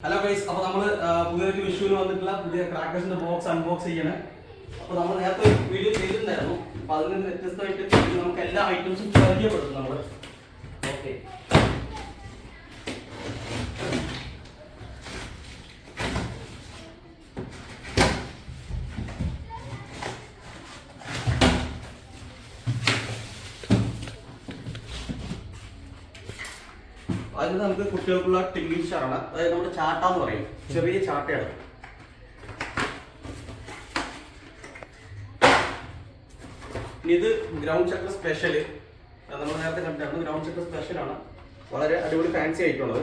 Hello guys അപ്പൊ നമ്മൾ ആ, പുതിയൊരു വിഷുവിന് വന്നിട്ടുള്ള പുതിയ ക്രാക്കേഴ്സിന്റെ ബോക്സ് അൺബോക്സ് ചെയ്യണേ. അപ്പൊ നമ്മൾ നേരത്തെ ഒരു വീഡിയോ ചെയ്തിട്ടുണ്ടായിരുന്നു. അപ്പൊ അതിൽ നിന്ന് വ്യത്യസ്തമായിട്ട് നമുക്ക് എല്ലാ ഐറ്റംസും പരിചയപ്പെടുത്തും നമ്മൾ. ഓക്കെ അതിന് നമുക്ക് കുട്ടികൾക്കുള്ള സ്റ്റാറാണ് അതായത് നമ്മുടെ ചാട്ട എന്ന് പറയും. ചെറിയ ചാട്ടയാണ്. ഇത് ഗ്രൗണ്ട് ചക്ക സ്പെഷ്യൽ നമ്മൾ നേരത്തെ കണ്ടിട്ടാണ് ഗ്രൗണ്ട് ചക്ക സ്പെഷ്യലാണ് വളരെ അടിപൊളി ഫാൻസി ആയിട്ടുള്ളത്.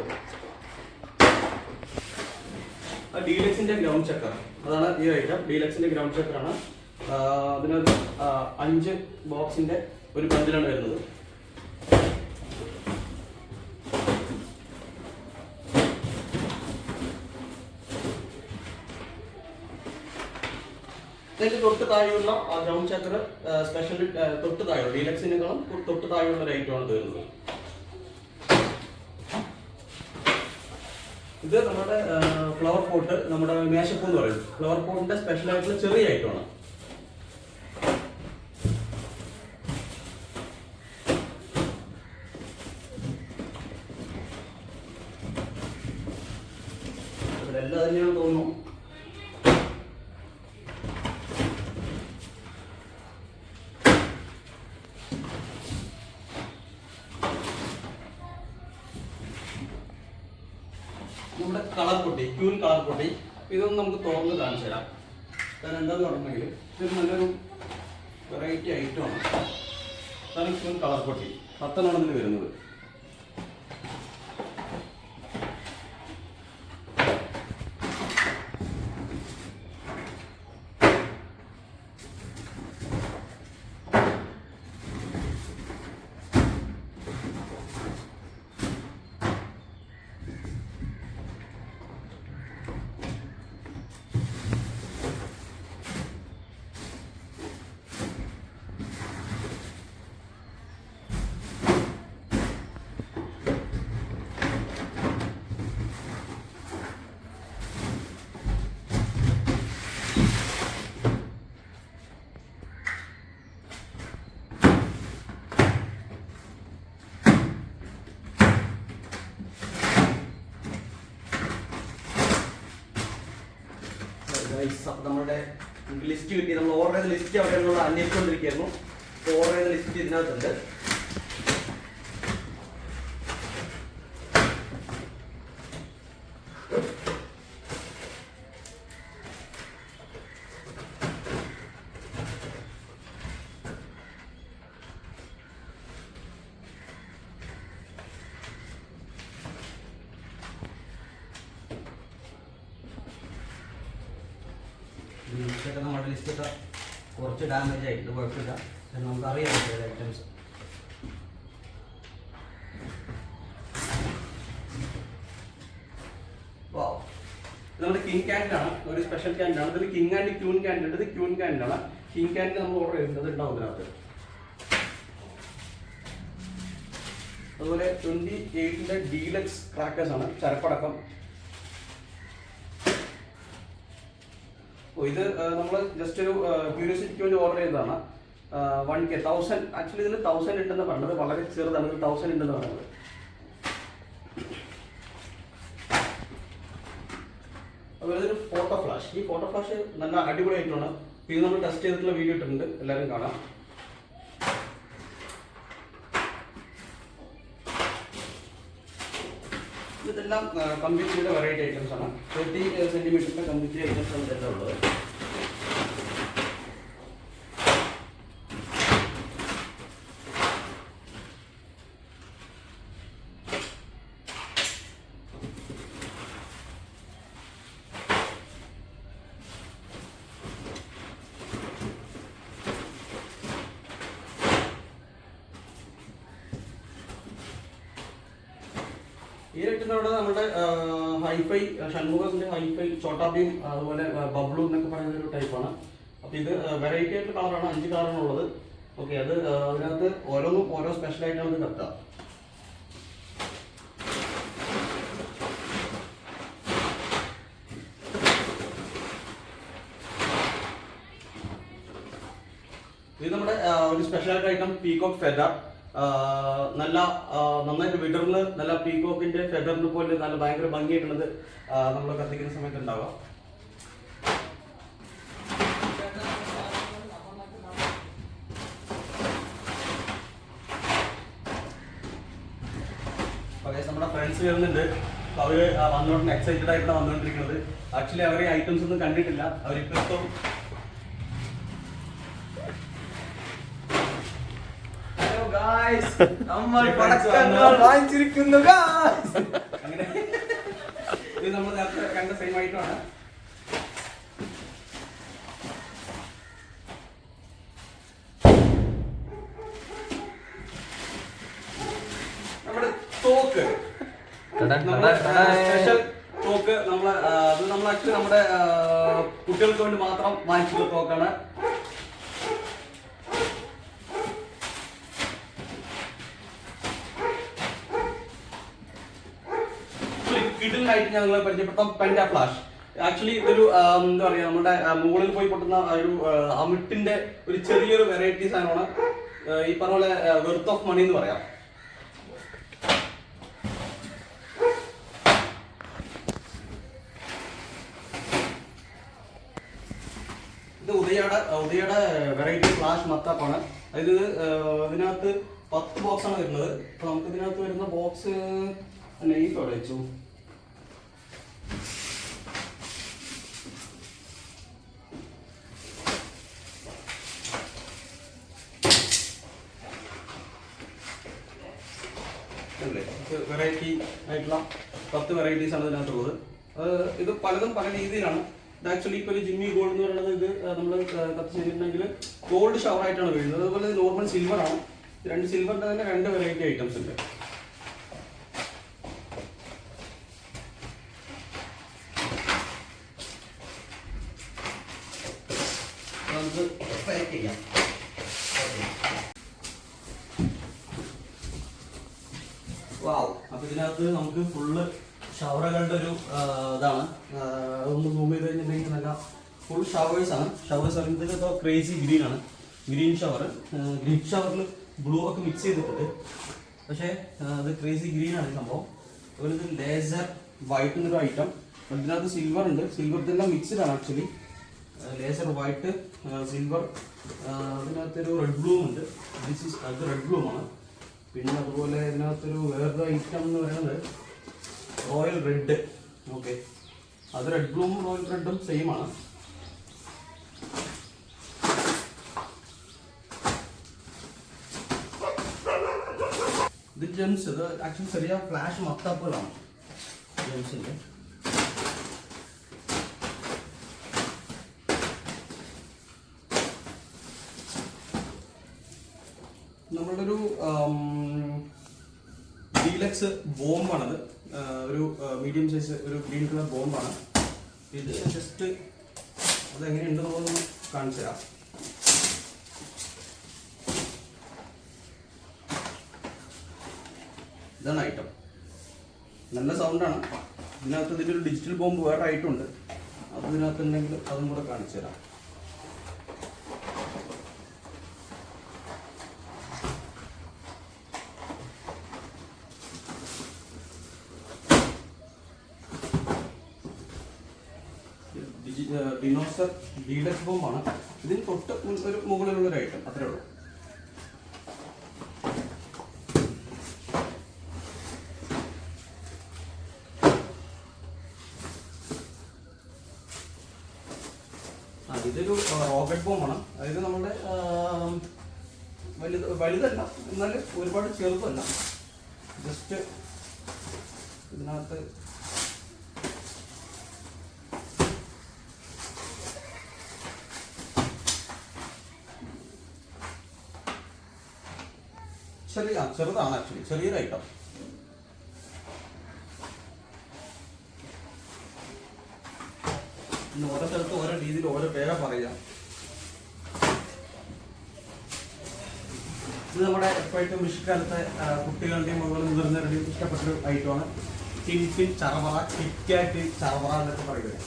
ഡീലക്സിന്റെ ഗ്രൗണ്ട് ചക്ര. അതാണ് ഈ ഐറ്റം ഡീലക്സിന്റെ ഗ്രൗണ്ട് ചക്രാണ് അതിനൊരു അഞ്ച് ബോക്സിന്റെ ഒരു പന്തിലാണ് വരുന്നത്. ഇതിന്റെ തൊട്ട് താഴെയുള്ള ഗ്രൗണ്ട് ചക്ര സ്പെഷ്യൽ തൊട്ട് താഴെ ഡീലക്സിനേക്കാളും തൊട്ട് താഴെയുള്ള ഐറ്റമാണ് വരുന്നത്. ഇത് നമ്മുടെ ഫ്ലവർ പോട്ട് നമ്മുടെ മേശപ്പൂ എന്ന് പറയും. ഫ്ലവർ പോട്ടിന്റെ സ്പെഷ്യൽ ആയിട്ടുള്ള ചെറിയ ഐറ്റമാണ് ഇവിടെ എല്ലാം തന്നെയാണ് തോന്നുന്നു നമ്മുടെ കളർ പൊട്ടി ക്യൂൻ കളർ പൊട്ടി ഇതൊന്നും നമുക്ക് തുറന്ന് കാണിച്ചു തരാം. കാരണം എന്താന്ന് പറഞ്ഞെങ്കിൽ ഇത് നല്ലൊരു വെറൈറ്റി ഐറ്റമാണ് അതാണ് കളർ പൊട്ടി. പത്തെണ്ണം ഇതിൽ വരുന്നത്. നമ്മുടെ ലിസ്റ്റ് കിട്ടി. നമ്മൾ ഓർഡർ ചെയ്ത ലിസ്റ്റ് അവിടെ അന്വേഷിച്ചുകൊണ്ടിരിക്കുകയായിരുന്നു. ഓർഡർ ചെയ്ത ലിസ്റ്റ് ഇതിനകത്തുണ്ട് ലിസ്റ്റൊക്കെ നമ്മുടെ ലിസ്റ്റൊക്കെ കുറച്ച് ഡാമേജ് ആയിട്ടുണ്ട് കുഴപ്പമില്ല. കാരണം നമുക്ക് അറിയാം ചില ഐറ്റംസ് നമ്മുടെ കിങ് ക്യാൻഡാണ് ഒരു സ്പെഷ്യൽ ക്യാൻഡാണ് ഇതിൽ കിങ് ആൻഡ് ക്യൂൻ ക്യാൻഡ് ഉണ്ട്. ഇത് ക്യൂൻ ക്യാൻഡാണ് കിങ് ക്യാൻഡ് നമ്മൾ ഓർഡർ ചെയ്തിട്ടുണ്ട് ഉണ്ടാവും ഇതിനകത്ത് അതുപോലെ ട്വന്റി എയ്റ്റിന്റെ ഡീലക്സ് ക്രാക്കേഴ്സ് ആണ്. ചരപ്പടക്കം. ഇത് നമ്മൾ ജസ്റ്റ് ഒരു ക്യൂരിയോസിറ്റിക്ക് വേണ്ടി ഓർഡർ ചെയ്തതാണ്. വൺ കെ തൗസൻഡ് ആക്ച്വലി ഇതിൽ തൗസൻഡ് ഉണ്ടെന്ന് പറഞ്ഞത് വളരെ ചെറുതാണ്. ഇതിൽ തൗസൻഡ് ഉണ്ടെന്ന് പറഞ്ഞത്. അതുപോലെ ഫോട്ടോ ഫ്ലാഷ് ഈ ഫോട്ടോ ഫ്ലാഷ് നല്ല അടിപൊളിയായിട്ടാണ് ഇത് നമ്മൾ ടെസ്റ്റ് ചെയ്തിട്ടുള്ള വീഡിയോ ഇട്ടിട്ടുണ്ട്. എല്ലാവരും കാണാം. ഇതെല്ലാം കമ്പ്യൂട്ടറിന്റെ വെറൈറ്റി ഐറ്റംസ് ആണ്. തേർട്ടി സെന്റിമീറ്ററിന്റെ കമ്പ്യൂട്ടർ ഐറ്റംസ് ആണ് ഇതെല്ലാം ഉള്ളത്. ഈ ഈയിടെ നമ്മുടെ ഹൈഫൈ ഷൺമുഖത്തിന്റെ ഹൈഫൈ ചോട്ടാബിയും അതുപോലെ ബബ്ലു എന്നൊക്കെ പറയുന്ന ഒരു ടൈപ്പാണ് അപ്പൊ ഇത് വെറൈറ്റി ആയിട്ട് കളറാണ് അഞ്ച് കളറാണ് ഉള്ളത്. ഓക്കെ അത് അതിനകത്ത് ഓരോന്നും ഓരോ സ്പെഷ്യലായിട്ടാണ് ഇത് കത്താം ഇത് നമ്മുടെ ഒരു സ്പെഷ്യൽ ആയിട്ട് ഐറ്റം പീകോക്ക് ഫെദർ നല്ല നന്നായിട്ട് വിടർന്ന് നല്ല പീകോക്കിന്റെ ഫെദറിന് പോലെ നല്ല ഭയങ്കര ഭംഗിയായിട്ടുള്ളത് നമ്മൾ കത്തിക്കുന്ന സമയത്ത് ഉണ്ടാവാം. നമ്മുടെ ഫ്രണ്ട്സ് വരുന്നുണ്ട്. അവർ വന്നോണ്ട് എക്സൈറ്റഡ് ആയിട്ടാണ് വന്നുകൊണ്ടിരിക്കുന്നത് ആക്ച്വലി അവർ ഐറ്റംസ് ഒന്നും കണ്ടിട്ടില്ല. അവരിപ്പോ ഇപ്പം ഹലോ ഗായ്സ് നമ്മൾ പടക്കങ്ങൾ വാങ്ങിച്ചിരിക്കുന്നു ഗായ്സ് അങ്ങനെ. ഇത് നമ്മൾ നേരത്തെ കണ്ട സെയിം ഐറ്റമാണ് നമ്മുടെ തോക്ക് നമ്മുടെ സ്പെഷ്യൽ തോക്ക് നമ്മൾ ആ, അത് നമ്മൾ ആക്ച്വലി നമ്മുടെ ആ, കുട്ടികൾക്ക് വേണ്ടി മാത്രം വാങ്ങിച്ചിട്ടുള്ള തോക്കാണ് കിഡിലായിട്ട് പരിചയപ്പെടുത്താം പെൻഡ ഫ്ലാഷ് ആക്ച്വലി ഇതൊരു എന്താ പറയാ നമ്മുടെ മുകളിൽ പോയി പൊട്ടുന്ന ഒരു അമിട്ടിന്റെ ഒരു ചെറിയൊരു വെറൈറ്റി സാധനമാണ്. ഈ പറഞ്ഞ പോലെ വെർത്ത് ഓഫ് മണി എന്ന് പറയാം. ഇത് ഉദയയുടെ ഉദയയുടെ വെറൈറ്റി ഫ്ലാഷ് മത്താപ്പാണ് അതായത് ഇതിനകത്ത് പത്ത് ബോക്സ് ആണ് വരുന്നത്. അപ്പൊ നമുക്ക് ഇതിനകത്ത് വരുന്ന ബോക്സ് നെയ്ഫ് അവിടെ വെച്ചു? വെറൈറ്റി ആയിട്ടുള്ള പത്ത് വെറൈറ്റീസ് ആണ് ഇതിനകത്തുള്ളത് ഇത് പലതും പല രീതിയിലാണ്. ഇത് ആക്ച്വലി ഇപ്പോൾ ജിമ്മി ഗോൾഡ് എന്ന് പറയുന്നത് ഇത് നമ്മൾ കത്തിച്ച് കഴിഞ്ഞിട്ടുണ്ടെങ്കിൽ ഗോൾഡ് ഷവർ ആയിട്ടാണ് വീഴുന്നത് അതുപോലെ നോർമൽ സിൽവർ ആണ്. രണ്ട് സിൽവറിന്റെ തന്നെ രണ്ട് വെറൈറ്റി ഐറ്റംസ് ഉണ്ട്. നമുക്ക് പാക്ക് ചെയ്യാം. ഇതിനകത്ത് നമുക്ക് ഫുള്ള് ഷവറുകളുടെ ഒരു ഇതാണ്. ഒന്ന് സൂം ചെയ്ത് കഴിഞ്ഞിട്ടുണ്ടെങ്കിൽ നല്ല ഫുൾ ഷവേഴ്സ് ആണ്. ഷവേഴ്സ് പറയുന്നത് ഇപ്പോൾ ക്രേസി ഗ്രീൻ ആണ്. ഗ്രീൻ ഷവർ ഗ്രീൻ ഷവറിൽ ബ്ലൂ ഒക്കെ മിക്സ് ചെയ്തിട്ടുണ്ട് പക്ഷേ അത് ക്രേസി ഗ്രീൻ ആണ് സംഭവം. അതുപോലെ ലേസർ വൈറ്റ് എന്നൊരു ഐറ്റം അതിനകത്ത് സിൽവർ ഉണ്ട്. സിൽവർ ഇതെല്ലാം മിക്സ്ഡ് ആണ് ആക്ച്വലി ലേസർ വൈറ്റ് സിൽവർ അതിനകത്തൊരു റെഡ് ബ്ലൂ ഉണ്ട്. ദിസ് ഇസ് അത് റെഡ് ബ്ലൂ ആണ്. പിന്നെ അതുപോലെ ഇതിനകത്തൊരു വേറൊരു ഐറ്റം എന്ന് പറയുന്നത് റോയൽ റെഡ് ഓക്കെ അത് റെഡ് ബ്ലൂമും റോയൽ റെഡും സെയിം ആണ്. ഇത് ജെംസ് ഇത് ആക്ച്വലി ചെറിയ ഫ്ലാഷ് മത്താപ്പുകളാണ് ജെംസിന്റെ നമ്മളുടെ ഒരു ഡീലക്സ് ബോംബാണത്. ഒരു മീഡിയം സൈസ് ഒരു ഗ്രീൻ കളർ ബോംബാണ്. ഇത് ജസ്റ്റ് അത് എങ്ങനെയുണ്ടെന്ന് കാണിച്ചു തരാം. ഇതാണ് ഐറ്റം നല്ല സൗണ്ടാണ് ഇതിനകത്ത് ഇതിന്റെ ഒരു ഡിജിറ്റൽ ബോംബ് വേറെ ഐറ്റം ഉണ്ട്. അതിനകത്ത് ഉണ്ടെങ്കിൽ അതും കൂടെ കാണിച്ചു തരാം. ഡിനോസർ ഡീലക്സ് ബോംബാണ് ഇതിന് തൊട്ട് ഒരു മുകളിലുള്ള ഒരു ഐറ്റം അത്രേ ഉള്ളൂ ആ ഇതൊരു റോക്കറ്റ് ബോംബാണ് അതായത് നമ്മുടെ ആം, വലുത് വലുതല്ല എന്നാൽ ഒരുപാട് ചെറുതല്ല ജസ്റ്റ് ഇതിനകത്ത് ചെറിയ ആ, ചെറുതാണ് ആക്ച്വലി ചെറിയൊരു ഐറ്റം ഇന്ന് സ്ഥലത്ത് ഓരോ രീതിയിൽ ഓരോ പേരാ പറയാം ഇത് നമ്മുടെ എപ്പോഴത്തെ വിഷുക്കാലത്തെ കുട്ടികളുടെയും അതുപോലെ മുതിർന്നവരുടെയും ഇഷ്ടപ്പെട്ടൊരു ഐറ്റമാണ് ടിൻഫിൻ ചറവറ കിറ്റ്കാറ്റ് ചറവറ എന്നൊക്കെ പറയുന്നത്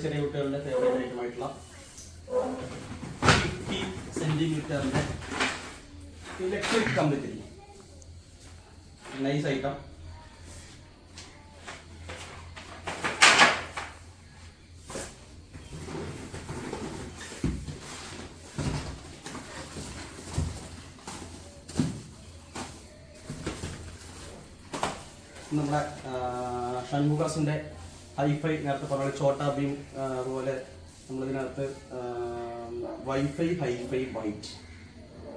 ചെറിയ കുട്ടികളുടെ ഫേവറേറ്റ് ഐറ്റം ആയിട്ടുള്ള ഫിഫ്റ്റി സെന്റിമീറ്ററിന്റെ ഇലക്ട്രിക് കമ്പിത്തിരി നൈസ് ഐറ്റം നമ്മുടെ ഷൺമുഖാസിന്റെ ഹൈഫൈ നേരത്തെ പറഞ്ഞ ചോട്ടാ ആ, അതുപോലെ നമ്മളിതിനകത്ത് വൈഫൈ ഹൈഫൈ വൈറ്റ്.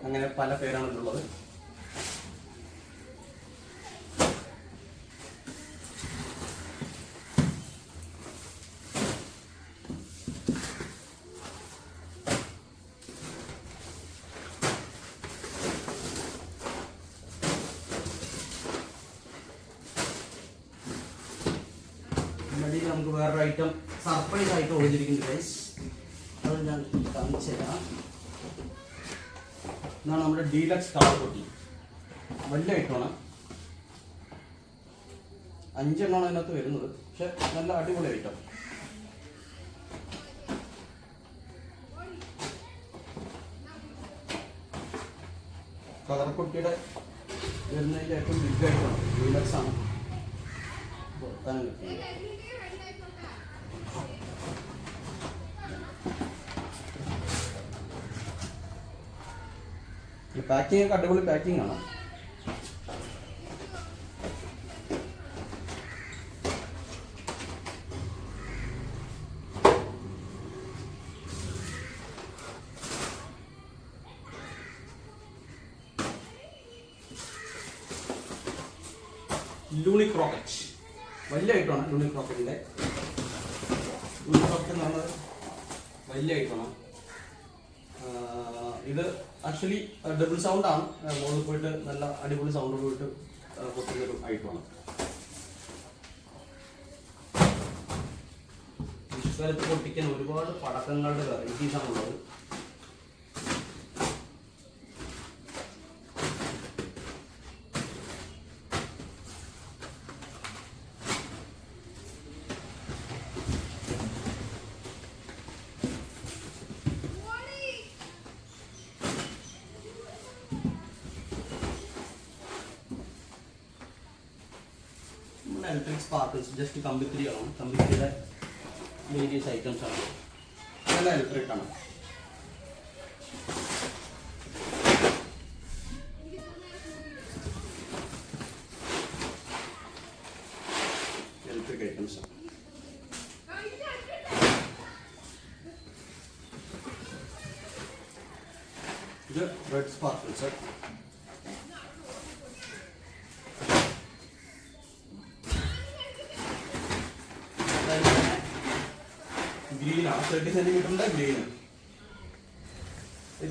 അങ്ങനെ പല പേരാണ് ഇതിലുള്ളത് ഇതിനിടയിൽ നമുക്ക് വേറൊരു ഐറ്റം സർപ്രൈസ് ആയിട്ട് ഒളിഞ്ഞിരിക്കുന്നുണ്ട് ഗൈസ് അത് ഞാൻ കാണിച്ചു തരാം ഇതാണ് നമ്മുടെ ഡീലക്സ് കളർ പൊട്ടി വലിയ ഐറ്റമാണ് അഞ്ചെണ്ണമാണ് അതിനകത്ത് വരുന്നത്. പക്ഷെ നല്ല അടിപൊളി ഐറ്റം കളർ പൊട്ടിയുടെ വരുന്നതിന്റെ ഏറ്റവും ബിഗ് ഐറ്റം ഡീലക്സ് ആണ്. പാക്കിംഗ് ഒക്കെ അടിപൊളി പാക്കിംഗ് ആണ്. വലിയ ഐറ്റമാണ് ലൂണിക് റോക്കറ്റിന്റെ നമ്മൾ വലിയ ഐറ്റമാണ് ഇത് ആക്ച്വലി ഡബിൾ സൗണ്ട് ആണ്. മുകളിൽ പോയിട്ട് നല്ല അടിപൊളി സൗണ്ട് പോയിട്ട് പൊട്ടുന്ന ഒരു ഐറ്റമാണ് വിഷുക്കാലത്ത് പൊട്ടിക്കാൻ ഒരുപാട് പടക്കങ്ങളുടെ വെറൈറ്റീസ് ആണുള്ളത് നമ്മുടെ സ്പാർക്കിൾസ് ജസ്റ്റ് കമ്പിത്തിരികളാണ് കമ്പിത്തിരിയുടെ വേരിയസ് ഐറ്റംസ് ആണ് നല്ല ഇലക്ട്രിക് ആണ് ഇലക്ട്രിക് ഐറ്റംസ് ആണ് ഇത് റെഡ് സ്പാർക്കിൾസ് ഗ്രീനാണ് തേർട്ടി സെന്റിമീറ്ററിന്റെ ഗ്രീന്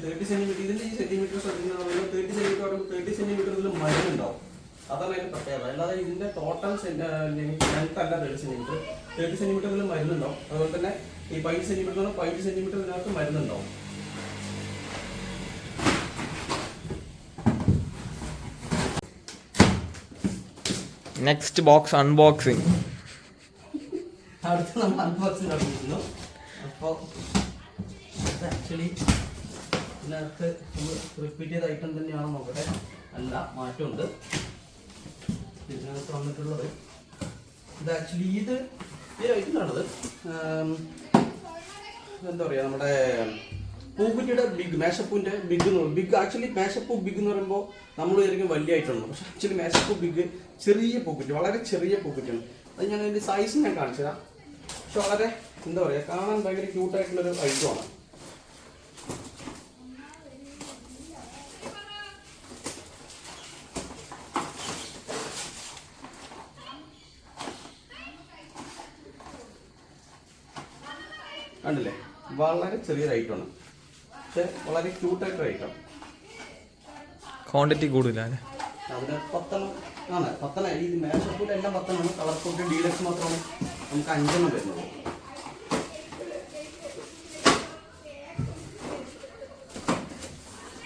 തേർട്ടി സെന്റിമീറ്റർ ഇതിന്റെ ഈ സെന്റിമീറ്റർ ശ്രദ്ധിക്കുന്നത് തേർട്ടി സെന്റിമീറ്റർ പറയുമ്പോൾ തേർട്ടി സെന്റിമീറ്ററിൽ മരുന്നുണ്ടാവും. അതാണ് അതിന്റെ പ്രത്യേകത. അല്ലാതെ ഇതിന്റെ ടോട്ടൽ ലെങ്ത് അല്ല തേർട്ടി സെന്റിമീറ്റർ തേർട്ടി സെന്റിമീറ്ററിൽ മരുന്നുണ്ടാവും. അതുപോലെ തന്നെ ഈ പതിനഞ്ച് സെന്റിമീറ്റർ പൈന്റ് സെന്റിമീറ്ററിനകത്ത് മരുന്നുണ്ടാവും. നെക്സ്റ്റ് ബോക്സ് അൺബോക്സിംഗ് അടുത്ത് നമ്മൾ അൺബോക്സിംഗ് നടത്തിയിരുന്നു അപ്പോൾ ആക്ച്വലി ഇതിനകത്ത് റിപ്പീറ്റ് ചെയ്ത ഐറ്റം തന്നെയാണോ നോക്കട്ടെ അല്ല മാറ്റമുണ്ട് ഇതിനകത്ത് വന്നിട്ടുള്ളത്. ഇത് ആക്ച്വലി ഇത് ഈ ഐറ്റം ഐറ്റമാണത് എന്താ പറയുക നമ്മുടെ പൂക്കുറ്റിയുടെ ബിഗ് മേശപ്പൂവിന്റെ ബിഗ് എന്ന് പറയും. ബിഗ് ആക്ച്വലി മേശപ്പൂ ബിഗ് എന്ന് പറയുമ്പോൾ നമ്മൾ വിചാരിക്കും വലിയ ഐറ്റമാണ് പക്ഷെ ആക്ച്വലി മേശപ്പൂ ബിഗ് ചെറിയ പൂക്കുറ്റി വളരെ ചെറിയ പൂക്കുറ്റിയാണ്. അത് ഞാൻ അതിന്റെ സൈസ് ഞാൻ കാണിച്ചു തരാം പക്ഷെ വളരെ എന്താ പറയുക കാണാൻ ഭയങ്കര ക്യൂട്ടായിട്ടുള്ളൊരു ഐറ്റമാണ്. കണ്ടില്ലേ? വളരെ ചെറിയൊരു ഐറ്റമാണ്. പക്ഷെ വളരെ ക്യൂട്ടായിട്ടൊരു ഐറ്റം. ക്വാണ്ടിറ്റി കൂടുതലല്ലേ അതിന് പത്തെണ്ണം ആണ്. പത്തെണ്ണം. ഈ മേശപ്പൂട്ട് എല്ലാം പത്തെണ്ണമാണ് കളർ ഫുഡ് ഡീലക്സ് മാത്രമാണ് നമുക്ക് അഞ്ചെണ്ണം വരുന്നത്.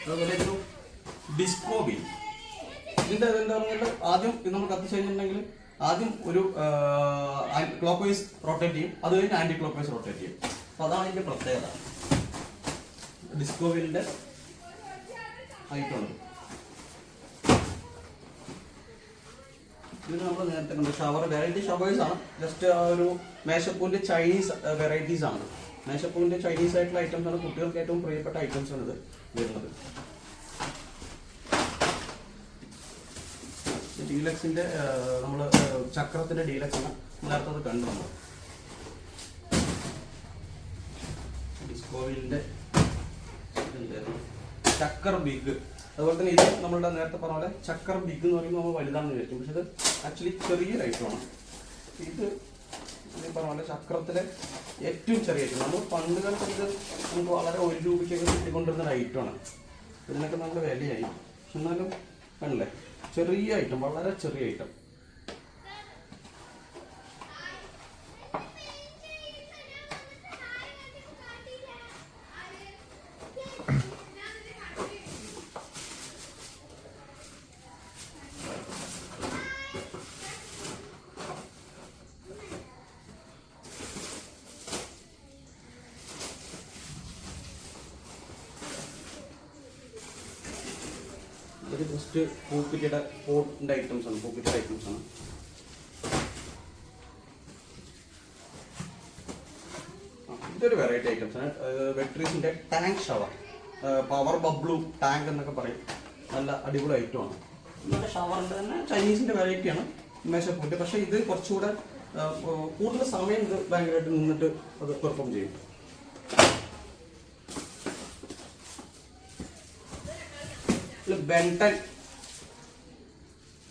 അതുപോലെ ഒരു ഡിസ്കോ പറഞ്ഞാൽ ആദ്യം ഇത് നമ്മൾ കത്തിച്ച് കഴിഞ്ഞിട്ടുണ്ടെങ്കിൽ ആദ്യം ഒരു ക്ലോക്ക് വൈസ് റൊട്ടേറ്റ് ചെയ്യും. അത് കഴിഞ്ഞ് ആന്റി ക്ലോക്ക് വൈസ് റൊട്ടേറ്റ് ചെയ്യും അതാണ് ഇതിന്റെ പ്രത്യേകത. ഡിസ്കോവിലിന്റെ ആയിട്ടുണ്ട് ഇത് നമ്മൾ നേരത്തെ കണ്ട. ഷവർ വെറൈറ്റി ഷവേഴ്സ് ആണ്. ജസ്റ്റ് ആ ഒരു മേശപ്പൂവിന്റെ ചൈനീസ് വെറൈറ്റീസ് ആണ്. മേശപ്പൂവിന്റെ ചൈനീസ് ആയിട്ടുള്ള ഐറ്റംസ് ആണ് കുട്ടികൾക്ക് ഏറ്റവും പ്രിയപ്പെട്ട ഐറ്റംസ് ആണ് വരുന്നത്. ഡീലക്സിന്റെ നമ്മൾ ചക്രത്തിന്റെ ഡീലക്സ് ആണ് നേരത്തെ അത് കണ്ടു നമ്മൾ ഡിസ്കോവിലിന്റെ ഇതുണ്ടായിരുന്നു. ചക്കർ ബിഗ്. അതുപോലെ തന്നെ ഇത് നമ്മളുടെ നേരത്തെ പറഞ്ഞ പോലെ ചക്കർ ബിഗ് എന്ന് പറയുമ്പോൾ നമ്മൾ വലുതാണെന്ന് വിചാരിക്കും. പക്ഷെ ഇത് ആക്ച്വലി ചെറിയ ലൈറ്റാണ് ഇത് ഈ പറഞ്ഞ ചക്രത്തിലെ ഏറ്റവും ചെറിയ ഐറ്റം. നമ്മൾ പണ്ട് കാലത്ത് നമുക്ക് വളരെ ഒരു രൂപയ്ക്കൊക്കെ കിട്ടിക്കൊണ്ടിരുന്ന ഒരു ഐറ്റമാണ് ഇതിനൊക്കെ നല്ല വിലയായി. എന്നാലും അല്ലേ ചെറിയ ഐറ്റം വളരെ ചെറിയ ഐറ്റം ഇത് ജസ്റ്റ് പൂക്കുറ്റിയുടെ പോട്ടിന്റെ ഐറ്റംസ് ആണ് പോക്കറ്റ് ഐറ്റംസ് ആണ്. ഇതൊരു വെറൈറ്റി ഐറ്റംസ് ആണ്. വെട്രീസിന്റെ tank shower power bubble tank എന്നൊക്കെ പറയും. നല്ല അടിപൊളി ഐറ്റം ആണ്. ഇന്നത്തെ ഷവറിന്റെ തന്നെ ചൈനീസിന്റെ വെറൈറ്റി ആണ്. മേശപ്പൂട്ട് പക്ഷേ ഇത് കുറച്ചുകൂടെ കൂടുതൽ സമയം ഇത് ഭയങ്കരമായിട്ട് നിന്നിട്ട് അത് പെർഫോം ചെയ്യും. ബെൻടൻ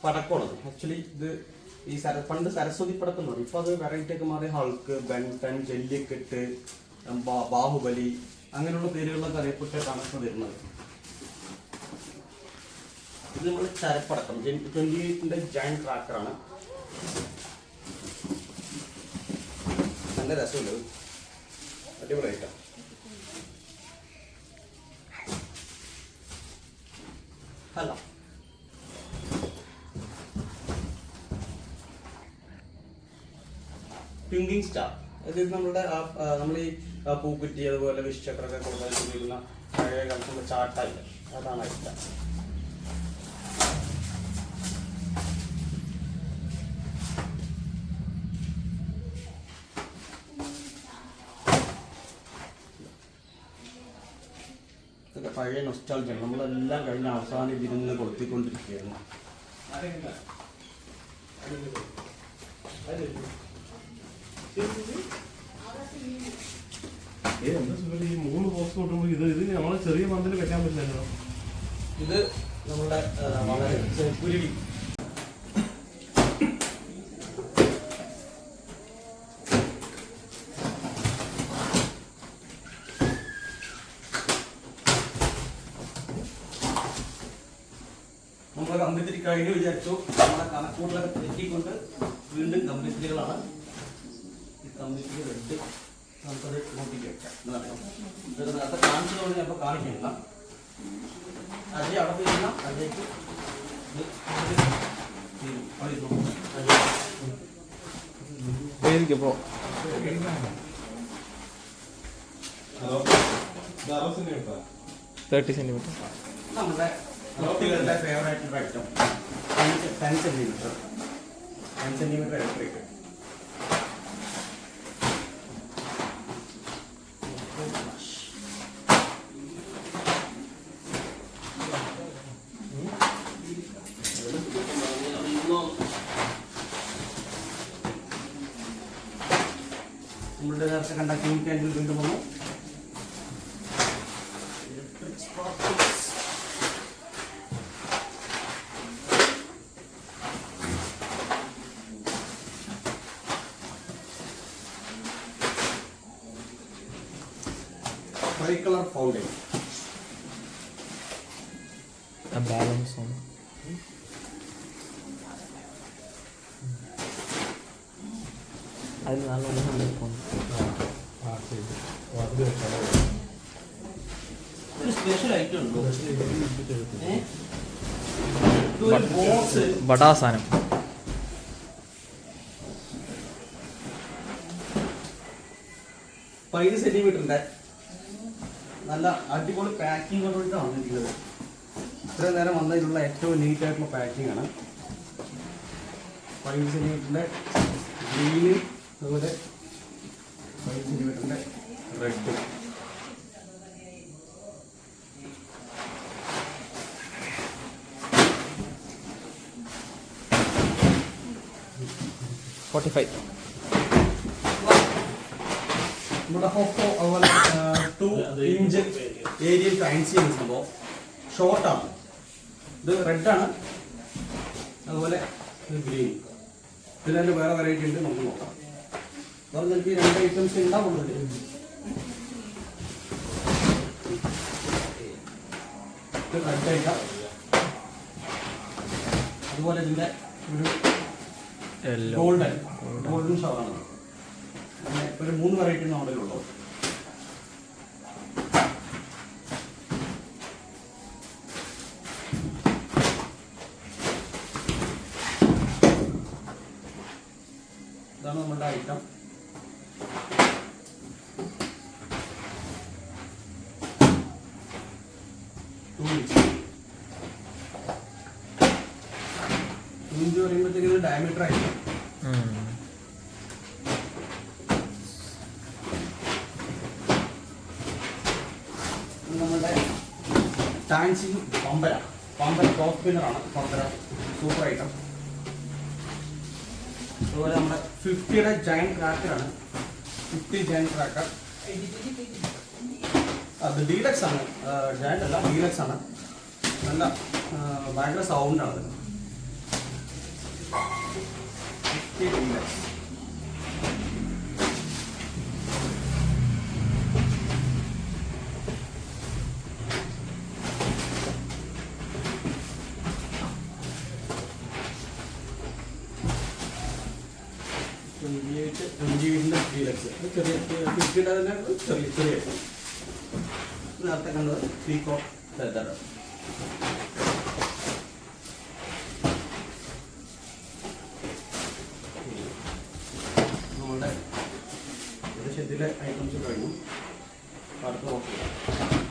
പടക്കമാണത് ആക്ച്വലി ഇത് ഈ സര പണ്ട് സരസ്വതി പടക്കം പറയും ഇപ്പൊ അത് വെറൈറ്റി ഒക്കെ മാറി. ഹൾക്ക് ബെൻടൻ ജല്ലിക്കെട്ട് ബാഹുബലി അങ്ങനെയുള്ള പേരുകളൊക്കെ അറിയപ്പെട്ട കണക്ക് വരുന്നത്. ഇത് നമ്മൾ ചരപ്പടക്കം. ട്വന്റി എയ്റ്റിന്റെ ജയൻ ക്രാക്കറാണ് നല്ല രസമുണ്ട് അടിപൊളിയായിട്ടാണ് ഹലോ. ട്വിങ്കിങ് സ്റ്റാർ ഇത് നമ്മുടെ ആ നമ്മൾ ഈ പൂക്കുറ്റി അതുപോലെ വിശ്വചക്രമൊക്കെ കൊടുക്കാൻ ഉപയോഗിക്കുന്ന പഴയ കാലത്തുള്ള ചാട്ടല്ല അതാണ് അയച്ച ഇതൊക്കെ പഴയ നൊസ്റ്റാൾജിയാണ് നമ്മളെല്ലാം കഴിഞ്ഞ അവസാനം ഇതിരുന്ന് കൊളുത്തിക്കൊണ്ടിരിക്കുകയായിരുന്നു ഏ, എന്താ സുഖം ഈ മൂന്ന് ബോക്സ് കൊണ്ടുമ്പോൾ ഇത് ഇത് നമ്മളെ ചെറിയ പന്തൽ വെക്കാൻ പറ്റില്ലല്ലോ ഇത് നമ്മുടെ കുരുവി നമ്മൾ കമ്പിത്തിരി കഴിഞ്ഞ് വിചാരിച്ചു നമ്മുടെ കണക്കൂട്ടിലൊക്കെ തെറ്റിക്കൊണ്ട് വീണ്ടും കമ്പിത്തിരികളാണ് ഈ കമ്പിത്തിരി റെഡ് നമുക്കത് കൂട്ടിക്ക് വെക്കാം. എന്നതാണ് ഇത് നേരത്തെ കാണിച്ചതുകൊണ്ട് ഞാൻ ഇപ്പോൾ കാണിക്കുന്നില്ല. അജയ് അവിടെ പോയിരുന്ന ദാറോസിന്റെ കേട്ടോ തേർട്ടി സെന്റിമീറ്റർ. നമ്മുടെ കുട്ടികളുടെ favourite item ten centimetre ten centimetre electric tricolour foundation balance ആണ് അതിൽ നല്ല ബടാസാനം പതിനഞ്ച് സെന്റിമീറ്ററിന്റെ നല്ല അടിപൊളി പാക്കിംഗ് കൊണ്ടിട്ടാണ് വന്നിരിക്കുന്നത്. ഇത്രയും നേരം വന്നതിലുള്ള ഏറ്റവും നീറ്റ് ആയിട്ടുള്ള പാക്കിംഗ് ആണ്. ഫൈവ് സെന്റിമീറ്ററിന്റെ ഗ്രീന് അതുപോലെ ഫൈവ് സെന്റിമീറ്ററിന്റെ റെഡ് ഫോർട്ടി ഫൈവ് നമ്മുടെ ഹോപ്പോ അതുപോലെ ടു ഇഞ്ച് ഏരിയ ഫാൻസി ചെയ്യുമ്പോൾ സംഭവം ഷോർട്ടാണ് ഇത് റെഡാണ് അതുപോലെ ഇത് ഗ്രീൻ ഇതിന്റെ വേറെ വെറൈറ്റി ഉണ്ട്. നമുക്ക് നോക്കാം. വേറെ ഈ രണ്ട് ഐറ്റംസ് ഉണ്ടാവുള്ളൂ ഇത് റെഡ് ഐറ്റം അതുപോലെ ഇതിന്റെ ഒരു ഗോൾഡൻ ഗോൾഡൻ ഷവറാണ് അങ്ങനെ ഒരു മൂന്ന് വെറൈറ്റി മോഡലുള്ളൂ ഇതാണ് നമ്മുടെ ഐറ്റം ടു ഡയമീറ്റർ നമ്മുടെ ടാൻസിങ് ടോപ്പ് സൂപ്പർ ഐറ്റം അതുപോലെ നമ്മുടെ ഫിഫ്റ്റിയുടെ ജയൻ ക്രാക്കറാണ് ഫിഫ്റ്റി ജയൻ ക്രാക്കർ അത് ഡീലക്സ് ആണ്. ജയന്റ് അല്ല ഡീലക്സ് ആണ്. നല്ല ഭയങ്കര സൗണ്ടാണ് ഫിഫ്റ്റി ഡീലക്സ് ട്വന്റി വീടിന്റെ ഡീലക്സ് ചെറിയ ഫിഫ്റ്റിയുടെ തന്നെ ചെറിയ ചെറിയ നേരത്തെ കണ്ടത് പീക്കോ ലെതർ നമ്മുടെ ഒരു ഷെഡിലെ ഐറ്റംസ് കഴിഞ്ഞു അടുത്ത നോക്കുക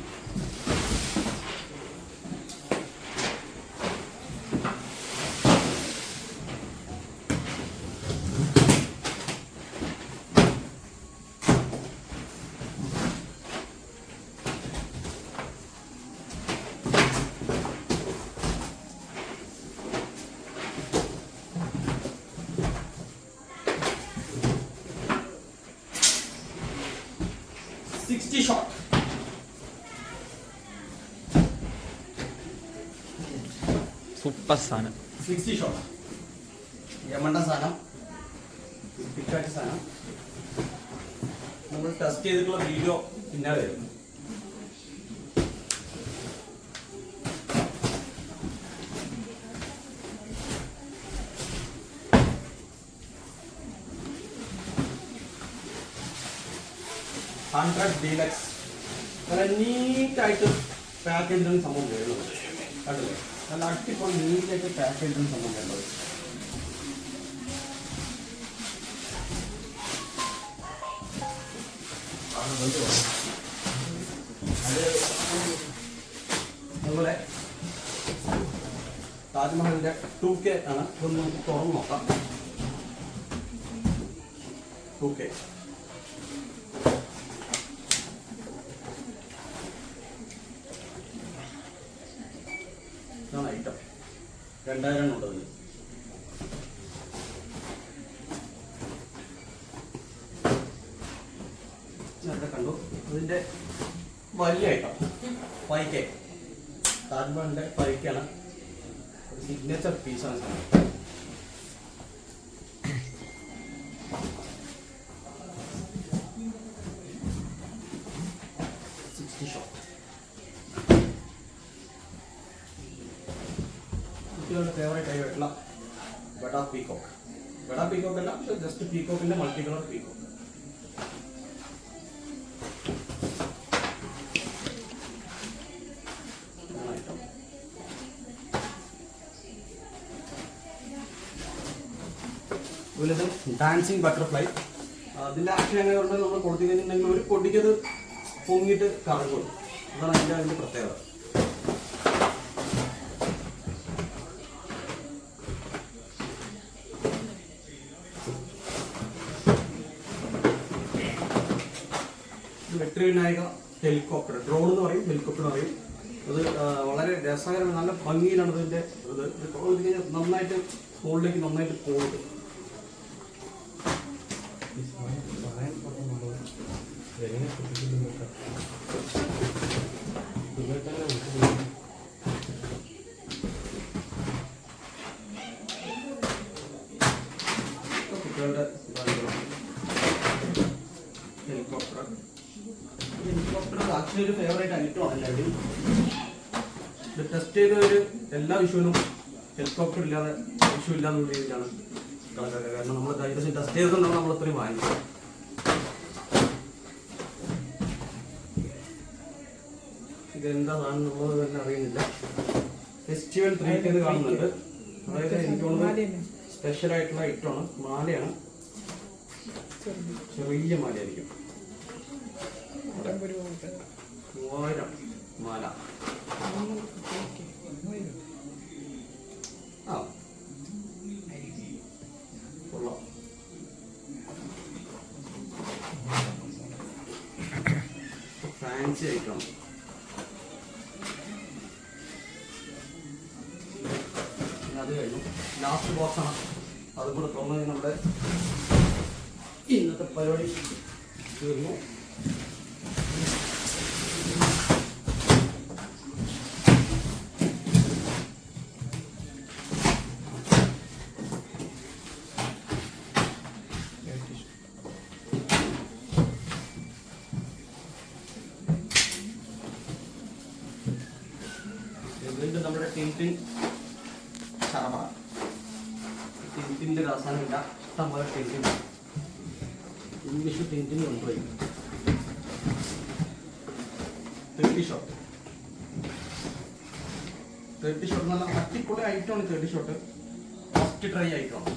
സിക്സ്റ്റി ഷോട്ട് സൂപ്പർ സാധനം സിക്സ്റ്റി ഷോട്ട് യമണ്ട സാധനം പിക്കാറ്റ് സാധനം നമ്മൾ ടെസ്റ്റ് ചെയ്തിട്ടുള്ള വീഡിയോ പിന്നെ വരും. ഹൺഡ്രഡ് ഡീലക്സ് നല്ല നീറ്റായിട്ട് പാക്ക് ചെയ്തിരുന്ന സംഭവം വരുന്നത് കണ്ടില്ലേ നല്ല അടിപൊളി നീറ്റായിട്ട് പാക്ക് ചെയ്തിരുന്ന സംഭവം വരുന്നത് അതുപോലെ താജ്മഹലിന്റെ ടു കെ ആണ്. ഒന്ന് തുറന്ന് നോക്കാം. ടു കെ ഇതാണ് ഐറ്റം രണ്ടായിരം ഉള്ളത് നേരത്തെ കണ്ടു അതിന്റെ വലിയ ഐറ്റം ഫൈവ് കെ താജ്മഹലിന്റെ ഫൈവ് കെ ആണ് ഒരു സിഗ്നേച്ചർ പീസാണ് സാധനം സിക്സ്റ്റി ഷോട്ട് കുട്ടികളുടെ ഫേവറേറ്റ് ആയിട്ടുള്ള ബഡാ പീകോക്ക് ബഡാ പീകോക്ക് അല്ല പക്ഷെ ജസ്റ്റ് പീകോക്കിന്റെ multi colour peacock dancing butterfly അതിന്റെ ആക്ഷൻ എങ്ങനെ ഉണ്ട് നമ്മൾ കൊടുത്തു കഴിഞ്ഞിട്ടുണ്ടെങ്കിൽ ഒരു പൊടിക്കത് പൊങ്ങിയിട്ട് കറങ്ങും. അതാണ് അതിന്റെ അതിന്റെ പ്രത്യേകത. വെട്രി വിനായക ഹെലികോപ്റ്റർ ഡ്രോൺ എന്ന് പറയും ഹെലികോപ്റ്റർ എന്ന് പറയും. അത് വളരെ രസകരമാണ് നല്ല ഭംഗിയിലാണ് ഇതിന്റെ ഇത്. കഴിഞ്ഞാൽ നന്നായിട്ട് മുകളിലേക്ക് നന്നായിട്ട് പോകുന്നത് എങ്ങനെ ശ്രദ്ധിക്കുന്നു കുട്ടികളുടെ ഹെലികോപ്റ്റർ ഹെലികോപ്റ്റർ ആക്ച്വലി ഒരു ഫേവറേറ്റ് ഐറ്റമാണ് എല്ലാവരുടെയും ഇത് ടെസ്റ്റ് ചെയ്ത ഒരു എല്ലാ വിഷുവിനും ഹെലികോപ്റ്റർ ഇല്ലാതെ വിഷു ഇല്ലാന്നുള്ള രീതിയിലാണ് കാരണം നമ്മൾ ഏകദേശം ടെസ്റ്റ് ചെയ്തിട്ടുണ്ടാവും നമ്മൾ അത്രയും വാങ്ങിച്ചത് ഇത് എന്താ സാധനം നമ്മൾ തന്നെ അറിയുന്നില്ല. ഫെസ്റ്റിവൽ ത്രീ കാണുന്നുണ്ട്. അതായത് എനിക്ക് തോന്നുന്നു സ്പെഷ്യൽ ആയിട്ടുള്ള ഐറ്റമാണ്. മാലയാണ്. ചെറിയ മാലയായിരിക്കും. മൂവായിരം മാല. ആ. കൊള്ളാം. ഫാൻസി ഐറ്റമാണ്. അത് കഴിഞ്ഞു. ലാസ്റ്റ് ബോക്സ് ആണ്. അതും കൂടെ തുറന്നു നമ്മുടെ ഇന്നത്തെ പരിപാടി. തീർന്നു വീണ്ടും നമ്മുടെ ടിന്റിൻ ശർമ്മ ടിന്റിന്റെ അവസാനമില്ല ഇഷ്ടം പോലെ ടിന്റിൻ ഇംഗ്ലീഷ് ടിന്റിൻ കൊണ്ടുപോയി തേർട്ടി ഷോട്ട് തേർട്ടി ഷോട്ട് നല്ല അടിപൊളി ഐറ്റമാണ് തേർട്ടി ഷോട്ട് ഫസ്റ്റ് ട്രൈ ആയിട്ടാണ്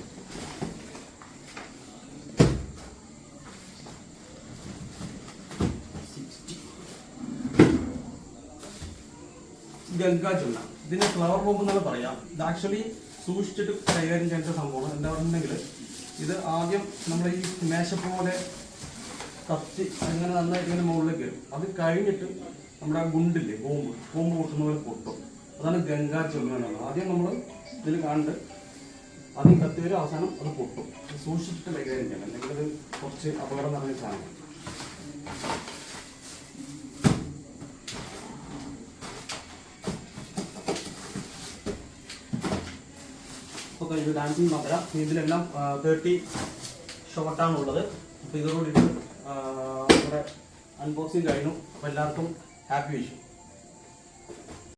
ഗംഗാ ചുണ്ണ ഇതിന് ഫ്ലവർ ബോംബ് എന്നാണ് പറയാം. ഇത് ആക്ച്വലി സൂക്ഷിച്ചിട്ട് കൈകാര്യം ചെയ്യേണ്ട സംഭവമാണ്. എന്താ പറഞ്ഞിട്ടുണ്ടെങ്കിൽ ഇത് ആദ്യം നമ്മൾ ഈ മേശ പോലെ കത്തി അങ്ങനെ നന്നായിട്ട് ഇങ്ങനെ മുകളിലേക്ക് വരും. അത് കഴിഞ്ഞിട്ട് നമ്മുടെ ആ ഗുണ്ടില്ലേ ബോംബ്. ബോംബ് പൊട്ടുന്ന പോലെ പൊട്ടും. അതാണ് ഗംഗാ ചുണ്ണ എന്നുള്ളത്. ആദ്യം നമ്മൾ ഇതിൽ കണ്ട് ആദ്യം കത്തി വരും അവസാനം അത് പൊട്ടും. സൂക്ഷിച്ചിട്ട് കൈകാര്യം ചെയ്യണം അല്ലെങ്കിൽ അത് കുറച്ച് അപകടം നിറഞ്ഞ സാധനം അപ്പോൾ കഴിഞ്ഞു ഡാൻസിങ് മധുര. ഇതിലെല്ലാം തേർട്ടി ഷോർട്ടാണ് ഉള്ളത് അപ്പോൾ ഇതോടുകൂടി നമ്മുടെ അൺബോക്സിങ് കഴിഞ്ഞു. അപ്പോൾ എല്ലാവർക്കും ഹാപ്പി വിഷു